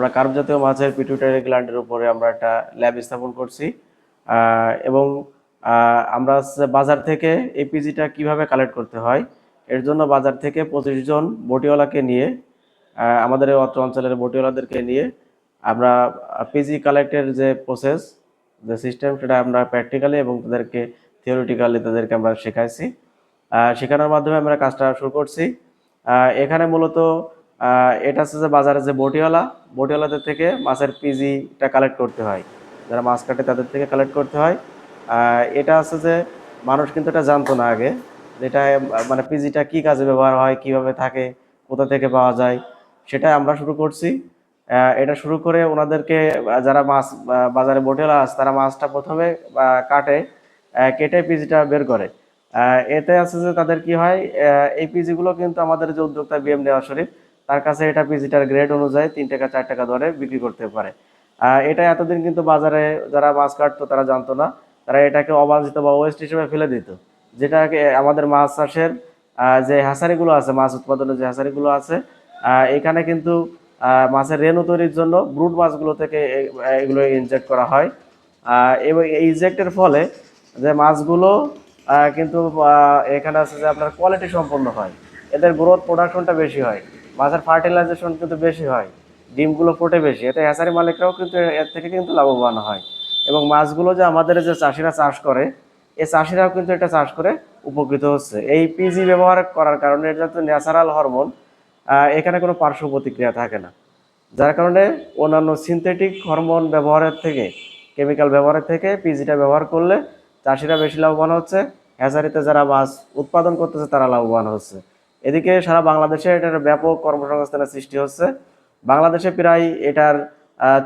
আমরা কার্প জাতীয় মাছের পিটুইটারি গ্ল্যান্ডের উপরে আমরা একটা ল্যাব স্থাপন করছি। এবং আমরা বাজার থেকে এই পিজিটা কীভাবে কালেক্ট করতে হয়, এর জন্য বাজার থেকে পঁচিশ জন বটিওয়ালাকে নিয়ে আমাদের অত্র অঞ্চলের বটিওয়ালাদেরকে নিয়ে আমরা পিজি কালেক্টের যে প্রসেস যে সিস্টেম সেটা আমরা প্র্যাকটিক্যালি এবং তাদেরকে থিওরিটিক্যালি তাদেরকে আমরা শেখাইছি। শেখানোর মাধ্যমে আমরা কাজটা শুরু করছি। এখানে মূলত এটা হচ্ছে যে বাজারে যে বটিওয়ালা, বটিওয়ালাদের থেকে মাছের পিজিটা কালেক্ট করতে হয়। যারা মাছ কাটে তাদের থেকে কালেক্ট করতে হয়। এটা আছে যে মানুষ কিন্তু এটা জানতো না আগে যেটা মানে পিজিটা কি কাজে ব্যবহার হয়, কীভাবে থাকে, কোথা থেকে পাওয়া যায় সেটা আমরা শুরু করছি। এটা শুরু করে ওনাদেরকে, যারা মাছ বাজারে বটিওয়ালা আছে, তারা মাছটা প্রথমে কাটে কেটে পিজিটা বের করে। এতে আছে যে তাদের কি হয় এই পিজিগুলো কিন্তু আমাদের যে উদ্যোক্তা বিএম নেওয়া শরীফ তার কাছে এটা পিজিটার গ্রেড অনুযায়ী তিন টাকা চার টাকা দরে বিক্রি করতে পারে। আহ, এটা এতদিন কিন্তু বাজারে যারা মাছ কাটতো তারা জানতো না। তারা এটাকে অবাঞ্ছিত বা ওয়েস্ট হিসেবে ফেলে দিত। যেটাকে আমাদের মাছ চাষের যে হ্যাসারিগুলো আছে মাছ উৎপাদনের যে হ্যাসারিগুলো আছে এখানে কিন্তু মাছের রেণু তৈরির জন্য ব্রুড মাছগুলো থেকে এগুলো ইনজেক্ট করা হয়। এবং এই ইনজেক্টের ফলে যে মাছগুলো কিন্তু এখানে আছে যে আপনার কোয়ালিটি সম্পন্ন হয়। এদের গ্রোথ প্রোডাকশনটা বেশি হয়। মাছের ফার্টিলাইজেশন কিন্তু বেশি হয়, ডিমগুলো ফোটে বেশি। এতে হ্যাচারি মালিকরাও কিন্তু এর থেকে কিন্তু লাভবান হয়। এবং মাছগুলো যে আমাদের যে চাষিরা চাষ করে, এই চাষিরাও কিন্তু এটা চাষ করে উপকৃত হচ্ছে। এই পিজি ব্যবহার করার কারণে এটা তো ন্যাচারাল হরমোন এখানে কোনো পার্শ্ব প্রতিক্রিয়া থাকে না। যার কারণে অন্যান্য সিনথেটিক হরমোন ব্যবহারের থেকে কেমিক্যাল ব্যবহারের থেকে পিজিটা ব্যবহার করলে চাষিরা বেশি লাভবান হচ্ছে। হ্যাচারিতে যারা মাছ উৎপাদন করতেছে, তারা লাভবান হচ্ছে। এদিকে সারা বাংলাদেশে এটার ব্যাপক কর্মসংস্থানের সৃষ্টি হচ্ছে। বাংলাদেশে প্রায় এটার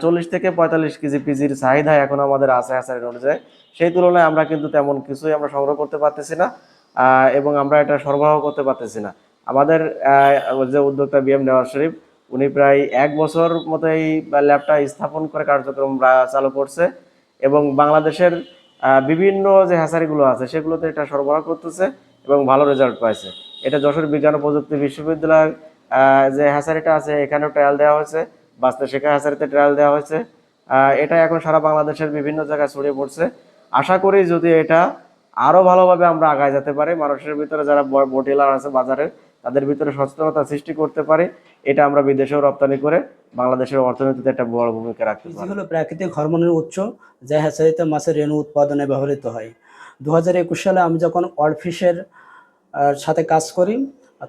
চল্লিশ থেকে পঁয়তাল্লিশ কেজি পিজির চাহিদা এখন আমাদের আছে হ্যাচারির অনুযায়ী। সেই তুলনায় আমরা কিন্তু তেমন কিছুই আমরা সংগ্রহ করতে পারতেছি না এবং আমরা এটা সরবরাহ করতে পারতেছি না। আমাদের যে উদ্যোক্তা বিএম নেওয়াজ শরীফ, উনি প্রায় এক বছর মতো এই ল্যাবটা স্থাপন করে কার্যক্রম চালু করছে এবং বাংলাদেশের বিভিন্ন যে হ্যাসারিগুলো আছে সেগুলোতে এটা সরবরাহ করতেছে এবং ভালো রেজাল্ট পাইছে। এটা যশোর বিজ্ঞান ও প্রযুক্তি বিশ্ববিদ্যালয়ের যে হ্যাচারিটা আছে এখানেও ট্রায়াল দেওয়া হয়েছে। বাস্তে শেখা হ্যাচারিতে ট্রায়াল দেওয়া হয়েছে। এটা এখন সারা বাংলাদেশের বিভিন্ন জায়গায় ছড়িয়ে পড়ছে। আশা করি যদি এটা আরও ভালোভাবে আমরা আগায় যেতে পারি মানুষের ভিতরে যারা বটিলার আছে বাজারে তাদের ভিতরে সচেতনতা সৃষ্টি করতে পারি এটা আমরা বিদেশেও রপ্তানি করে বাংলাদেশের অর্থনীতিতে একটা বড় ভূমিকা রাখতে পারি। হলো প্রাকৃতিক হরমোনের উৎস যা হ্যাচারিতে মাছের রেণু উৎপাদনে ব্যবহৃত হয়। দু হাজার একুশ সালে আমি যখন অলফিশের সাথে কাজ করি।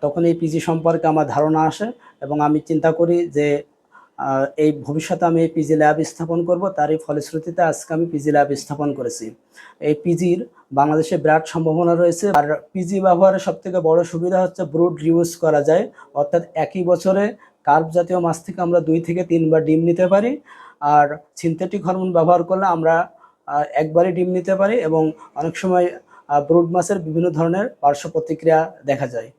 তখন এই পিজি সম্পর্কে আমার ধারণা আসে এবং আমি চিন্তা করি যে এই ভবিষ্যতে আমি এই পিজি ল্যাব স্থাপন করব। তারই ফলশ্রুতিতে আজকে আমি পিজি ল্যাব স্থাপন করেছি। এই পিজির বাংলাদেশে বিরাট সম্ভাবনা রয়েছে। আর পিজি ব্যবহারের সব থেকে বড় সুবিধা হচ্ছে ব্রুড রিউজ করা যায়। অর্থাৎ একই বছরে কার্প জাতীয় মাছ থেকে আমরা দুই থেকে তিনবার ডিম নিতে পারি। আর সিনথেটিক হরমোন ব্যবহার করলে আমরা একবারই ডিম নিতে পারি এবং অনেক সময় ব্রুড মাছের বিভিন্ন ধরনের পার্শ্ব প্রতিক্রিয়া দেখা যায়।